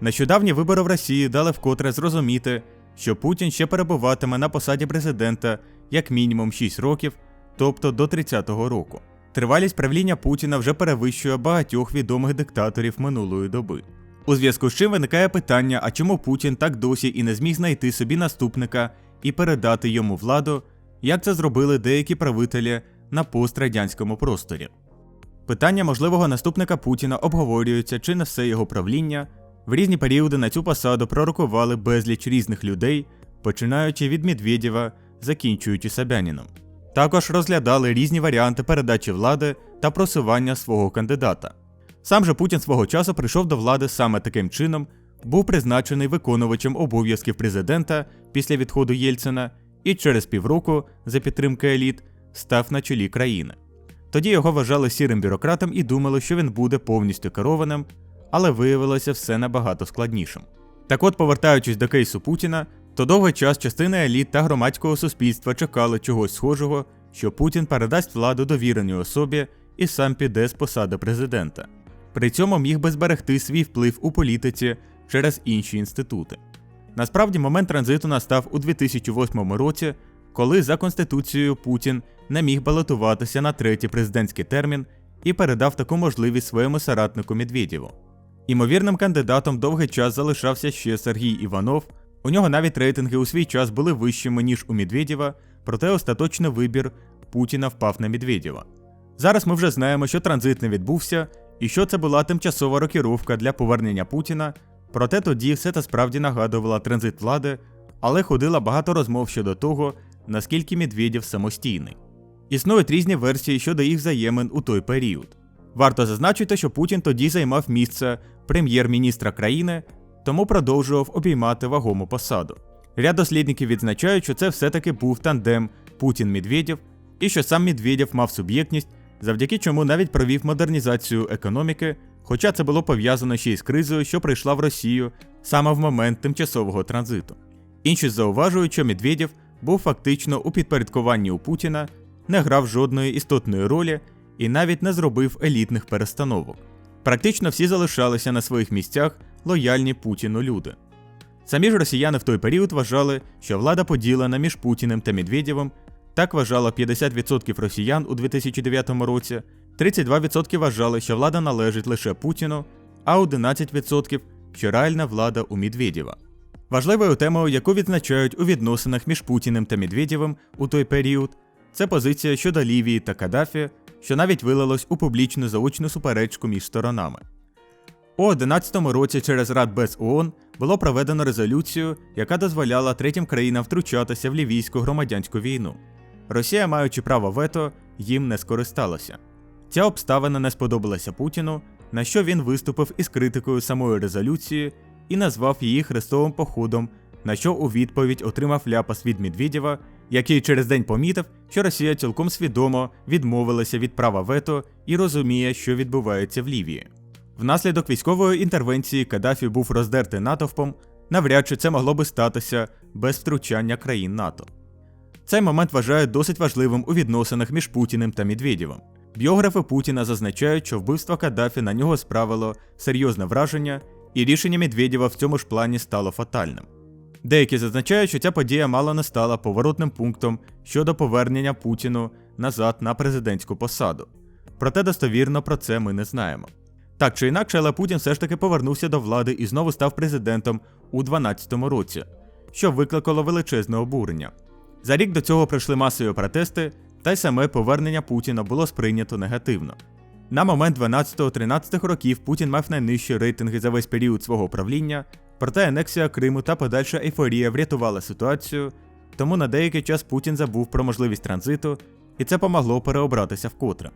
Нещодавні вибори в Росії дали вкотре зрозуміти, що Путін ще перебуватиме на посаді президента як мінімум 6 років, тобто до 30-го року. Тривалість правління Путіна вже перевищує багатьох відомих диктаторів минулої доби. У зв'язку з чим виникає питання, а чому Путін так досі і не зміг знайти собі наступника і передати йому владу, як це зробили деякі правителі на пострадянському просторі. Питання можливого наступника Путіна обговорюється чи не все його правління. В різні періоди на цю посаду пророкували безліч різних людей, починаючи від Медведєва, закінчуючи Собяніном. Також розглядали різні варіанти передачі влади та просування свого кандидата. Сам же Путін свого часу прийшов до влади саме таким чином, був призначений виконувачем обов'язків президента після відходу Єльцина і через півроку, за підтримки еліт, став на чолі країни. Тоді його вважали сірим бюрократом і думали, що він буде повністю керованим, але виявилося все набагато складнішим. Так от, повертаючись до кейсу Путіна, то довгий час частина еліт та громадського суспільства чекали чогось схожого, що Путін передасть владу довіреній особі і сам піде з посади президента. При цьому міг би зберегти свій вплив у політиці через інші інститути. Насправді, момент транзиту настав у 2008 році, коли за конституцією Путін не міг балотуватися на третій президентський термін і передав таку можливість своєму соратнику Медведєву. Імовірним кандидатом довгий час залишався ще Сергій Іванов. У нього навіть рейтинги у свій час були вищими, ніж у Медведєва, проте остаточний вибір Путіна впав на Медведєва. Зараз ми вже знаємо, що транзит не відбувся і що це була тимчасова рокіровка для повернення Путіна. Проте тоді все це справді нагадувала транзит влади, але ходило багато розмов щодо того, наскільки Медведєв самостійний. Існують різні версії щодо їх взаємин у той період. Варто зазначити, що Путін тоді займав місце прем'єр-міністра країни, тому продовжував обіймати вагому посаду. Ряд дослідників відзначають, що це все-таки був тандем Путін-Медведєв, і що сам Медведєв мав суб'єктність, завдяки чому навіть провів модернізацію економіки, хоча це було пов'язано ще й з кризою, що прийшла в Росію саме в момент тимчасового транзиту. Інші зауважують, що Медведєв був фактично у підпорядкуванні у Путіна, не грав жодної істотної ролі і навіть не зробив елітних перестановок. Практично всі залишалися на своїх місцях лояльні Путіну люди. Самі ж росіяни в той період вважали, що влада поділена між Путіним та Медведєвим. Так вважало 50% росіян у 2009 році, 32% вважали, що влада належить лише Путіну, а 11% що реальна влада у Медведєва. Важливою темою, яку відзначають у відносинах між Путіним та Медведєвим у той період, це позиція щодо Лівії та Каддафі, що навіть вилилось у публічну заочну суперечку між сторонами. У 2011 році через Рад без ООН було проведено резолюцію, яка дозволяла третім країнам втручатися в лівійську громадянську війну. Росія, маючи право вето, їм не скористалася. Ця обставина не сподобалася Путіну, на що він виступив із критикою самої резолюції і назвав її хрестовим походом, на що у відповідь отримав ляпас від Медведєва, який через день помітив, що Росія цілком свідомо відмовилася від права вето і розуміє, що відбувається в Лівії. Внаслідок військової інтервенції Каддафі був роздертий натовпом, навряд чи це могло би статися без втручання країн НАТО. Цей момент вважають досить важливим у відносинах між Путіним та Медведєвим. Біографи Путіна зазначають, що вбивство Каддафі на нього справило серйозне враження, і рішення Медведєва в цьому ж плані стало фатальним. Деякі зазначають, що ця подія мало не стала поворотним пунктом щодо повернення Путіну назад на президентську посаду. Проте достовірно про це ми не знаємо. Так чи інакше, але Путін все ж таки повернувся до влади і знову став президентом у 2012 році, що викликало величезне обурення. За рік до цього пройшли масові протести, та й саме повернення Путіна було сприйнято негативно. На момент 12-13 років Путін мав найнижчі рейтинги за весь період свого правління, проте анексія Криму та подальша ейфорія врятувала ситуацію, тому на деякий час Путін забув про можливість транзиту, і це помогло переобратися вкотре.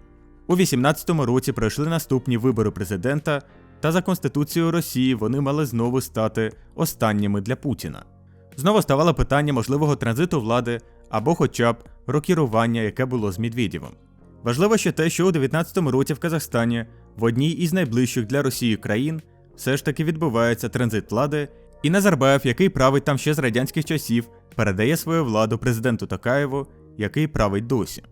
У 18-му році пройшли наступні вибори президента, та за Конституцією Росії вони мали знову стати останніми для Путіна. Знову ставало питання можливого транзиту влади або хоча б рокірування, яке було з Медведєвим. Важливо ще те, що у 19-му році в Казахстані, в одній із найближчих для Росії країн, все ж таки відбувається транзит влади, і Назарбаєв, який править там ще з радянських часів, передає свою владу президенту Такаєву, який править досі.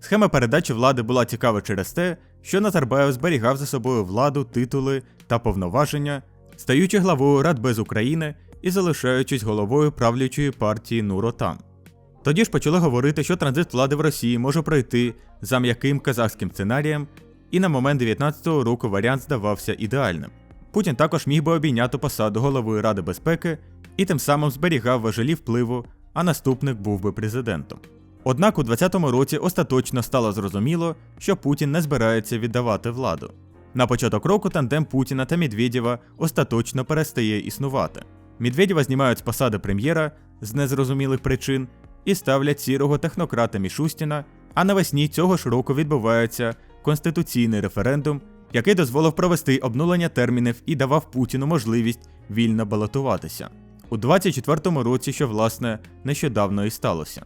Схема передачі влади була цікава через те, що Назарбаєв зберігав за собою владу, титули та повноваження, стаючи главою Радбез України і залишаючись головою правлячої партії Нуротан. Тоді ж почали говорити, що транзит влади в Росії може пройти за м'яким казахським сценарієм, і на момент 19-го року варіант здавався ідеальним. Путін також міг би обійняти посаду голови Ради безпеки і тим самим зберігав важелі впливу, а наступник був би президентом. Однак у 20-му році остаточно стало зрозуміло, що Путін не збирається віддавати владу. На початок року тандем Путіна та Медведєва остаточно перестає існувати. Медведєва знімають з посади прем'єра з незрозумілих причин і ставлять сірого технократа Мішустіна, а навесні цього ж року відбувається конституційний референдум, який дозволив провести обнулення термінів і давав Путіну можливість вільно балотуватися. У 24-му році, що власне нещодавно і сталося.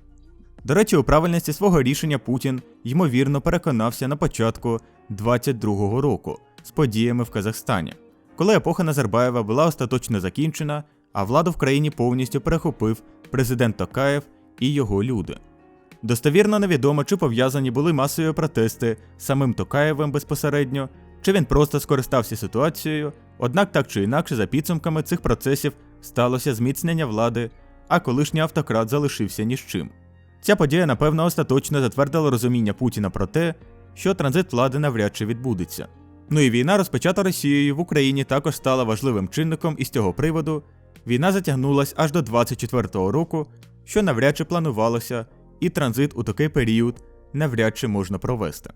До речі, у правильності свого рішення Путін ймовірно переконався на початку 22-го року з подіями в Казахстані, коли епоха Назарбаєва була остаточно закінчена, а владу в країні повністю перехопив президент Токаєв і його люди. Достовірно невідомо, чи пов'язані були масові протести самим Токаєвим безпосередньо, чи він просто скористався ситуацією, однак так чи інакше за підсумками цих процесів сталося зміцнення влади, а колишній автократ залишився ні з чим. Ця подія, напевно, остаточно затвердила розуміння Путіна про те, що транзит влади навряд чи відбудеться. Ну і війна, розпочата Росією в Україні, також стала важливим чинником із цього приводу. Війна затягнулась аж до 24-го року, що навряд чи планувалося, і транзит у такий період навряд чи можна провести.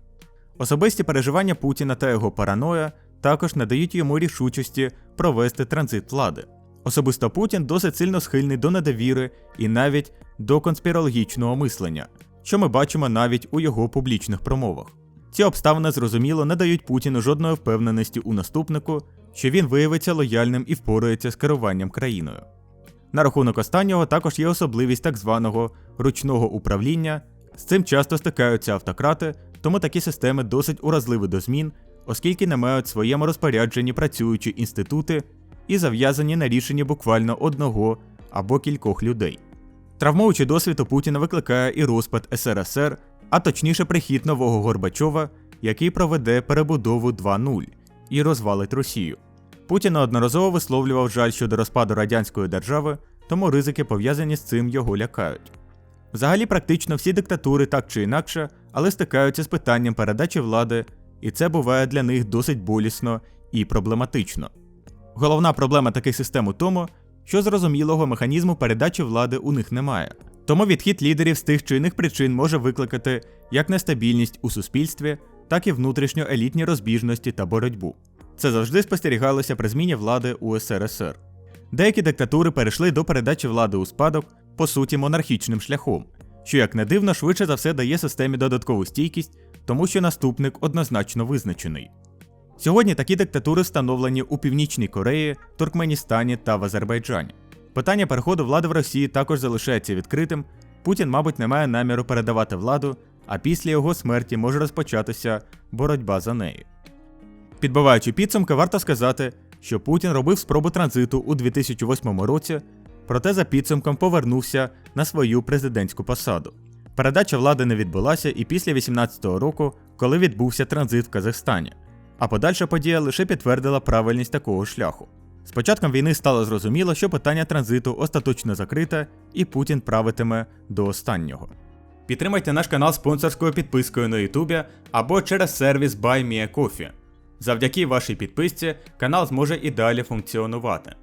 Особисті переживання Путіна та його параноя також надають йому рішучості провести транзит влади. Особисто Путін досить сильно схильний до недовіри і навіть до конспірологічного мислення, що ми бачимо навіть у його публічних промовах. Ці обставини зрозуміло не дають Путіну жодної впевненості у наступнику, що він виявиться лояльним і впорається з керуванням країною. На рахунок останнього також є особливість так званого ручного управління. З цим часто стикаються автократи, тому такі системи досить уразливі до змін, оскільки не мають в своєму розпорядженні працюючі інститути і зав'язані на рішенні буквально одного або кількох людей. Травмуючий досвід у Путіна викликає і розпад СРСР, а точніше прихід нового Горбачова, який проведе перебудову 2.0 і розвалить Росію. Путін неодноразово висловлював жаль щодо розпаду радянської держави, тому ризики пов'язані з цим його лякають. Взагалі, практично всі диктатури так чи інакше, але стикаються з питанням передачі влади, і це буває для них досить болісно і проблематично. Головна проблема таких систем у тому, що зрозумілого механізму передачі влади у них немає. Тому відхід лідерів з тих чи інших причин може викликати як нестабільність у суспільстві, так і внутрішньоелітні розбіжності та боротьбу. Це завжди спостерігалося при зміні влади у СРСР. Деякі диктатури перейшли до передачі влади у спадок, по суті, монархічним шляхом, що, як не дивно, швидше за все дає системі додаткову стійкість, тому що наступник однозначно визначений. Сьогодні такі диктатури встановлені у Північній Кореї, Туркменістані та в Азербайджані. Питання переходу влади в Росії також залишається відкритим. Путін, мабуть, не має наміру передавати владу, а після його смерті може розпочатися боротьба за нею. Підбиваючи підсумки, варто сказати, що Путін робив спробу транзиту у 2008 році, проте за підсумком повернувся на свою президентську посаду. Передача влади не відбулася і після 2018 року, коли відбувся транзит в Казахстані, а подальша подія лише підтвердила правильність такого шляху. З початком війни стало зрозуміло, що питання транзиту остаточно закрите, і Путін правитиме до останнього. Підтримайте наш канал спонсорською підпискою на Ютубі або через сервіс BuyMeACoffee. Завдяки вашій підписці канал зможе і далі функціонувати.